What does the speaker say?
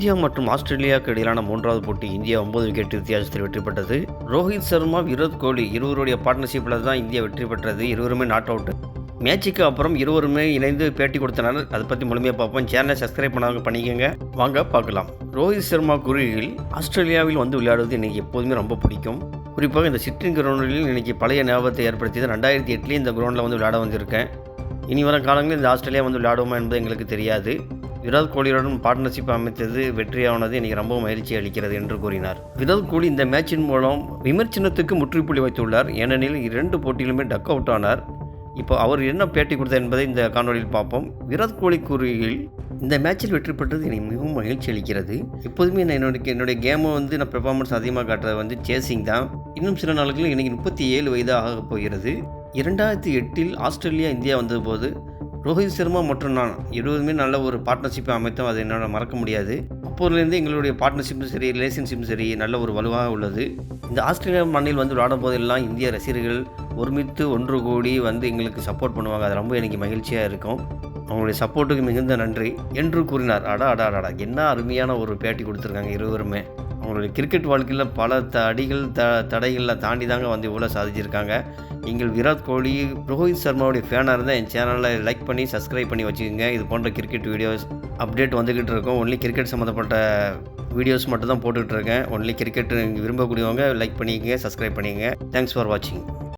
India மற்றும் ஆஸ்திரேலியாவுக்கு இடையிலான மூன்றாவது போட்டி இந்தியா ஒன்பது விக்கெட் வித்தியாசத்தில் வெற்றி பெற்றது. ரோஹித் சர்மா விராட் கோலி இருவருடைய பார்ட்னர்ஷிப்பில் தான் இந்தியா வெற்றி பெற்றது. இருவருமே நாட் அவுட் மேட்சுக்கு அப்புறம் இருவருமே இணைந்து பேட்டி கொடுத்தனர். அதை பற்றி முழுமையாக பார்ப்போம். சேனலை சப்ஸ்கிரைப் பண்ணாங்க பண்ணிக்கோங்க. வாங்க பார்க்கலாம். ரோஹித் சர்மா கூறுகையில் ஆஸ்திரேலியாவில் வந்து விளையாடுவது எனக்கு எப்போதுமே ரொம்ப பிடிக்கும். குறிப்பாக இந்த சிற்றின் கிரவுண்டில் இன்றைக்கி பழைய ஞாபகத்தை ஏற்படுத்தியது ரெண்டாயிரத்தி எட்டுலேயும் இந்த கிரௌண்டில் வந்து விளையாட வந்திருக்கேன். இனி வரும் காலங்களில் இந்த ஆஸ்திரேலியா வந்து விளையாடுவோமா என்பது எங்களுக்கு தெரியாது. விராட் கோலியுடன் பார்ட்னர்ஷிப் அமைத்தது வெற்றியானது எனக்கு ரொம்ப மகிழ்ச்சி அளிக்கிறது என்று கூறினார். விராட் கோலி இந்த மேட்சின் மூலம் விமர்சனத்துக்கு முற்றுப்புள்ளி வைத்துள்ளார். ஏனெனில் இரண்டு போட்டியிலுமே டக் அவுட் ஆனார். இப்போ அவர் என்ன பேட்டி கொடுத்தார் என்பதை இந்த காணொலியில் பார்ப்போம். விராட் கோலி கூறுகையில் இந்த மேட்சில் வெற்றி பெற்றது எனக்கு மிகவும் மகிழ்ச்சி அளிக்கிறது. எப்போதுமே நான் என்னுடைய என்னுடைய கேமை வந்து நான் பெர்ஃபார்மன்ஸ் அதிகமாக காட்டுறது வந்து சேசிங் தான். இன்னும் சில நாட்களில் எனக்கு முப்பத்தி ஏழு வயதாக ஆகப் போகிறது. இரண்டாயிரத்தி எட்டில் ஆஸ்திரேலியா இந்தியா வந்தபோது ரோஹித் சர்மா மற்றும் நான் இருவருமே நல்ல ஒரு பார்ட்னர்ஷிப்பை அமைத்தோம் அதை என்னால் மறக்க முடியாது. அப்போதுலேருந்து எங்களுடைய பார்ட்னர்ஷிப்பும் சரி ரிலேஷன்ஷிப்பும் சரி நல்ல ஒரு வலுவாக உள்ளது. இந்த ஆஸ்திரேலியா மண்ணில் வந்து விளையாடும் போதெல்லாம் இந்திய ரசிகர்கள் ஒருமித்து ஒன்று கூடி வந்து எங்களுக்கு சப்போர்ட் பண்ணுவாங்க. அது ரொம்ப எனக்கு மகிழ்ச்சியாக இருக்கும். அவங்களுடைய சப்போர்ட்டுக்கு மிகுந்த நன்றி. என்று கூறினார். அடா அடா அடா என்ன அருமையான ஒரு பேட்டி கொடுத்துருக்காங்க இருவருமே. அவங்களுடைய கிரிக்கெட் வாழ்க்கையில் பல த அடிகள் த தடைகளை தாண்டி தாங்க வந்து இவ்வளோ சாதிச்சிருக்காங்க. நீங்கள் விராட் கோலி ரோஹித் சர்மாவுடைய ஃபேனாக இருந்தால் என் சேனலை லைக் பண்ணி சப்ஸ்கிரைப் பண்ணி வச்சுக்கோங்க. இது போன்ற கிரிக்கெட் வீடியோஸ் அப்டேட் வந்துக்கிட்டு இருக்கும். ஒன்லி கிரிக்கெட் சம்மந்தப்பட்ட வீடியோஸ் மட்டும் தான் போட்டுக்கிட்டு இருக்கேன். ஒன்லி கிரிக்கெட் விரும்பக்கூடியவங்க லைக் பண்ணிக்கங்க சப்ஸ்கிரைப் பண்ணிக்கங்க. தேங்க்ஸ் ஃபார் வாட்சிங்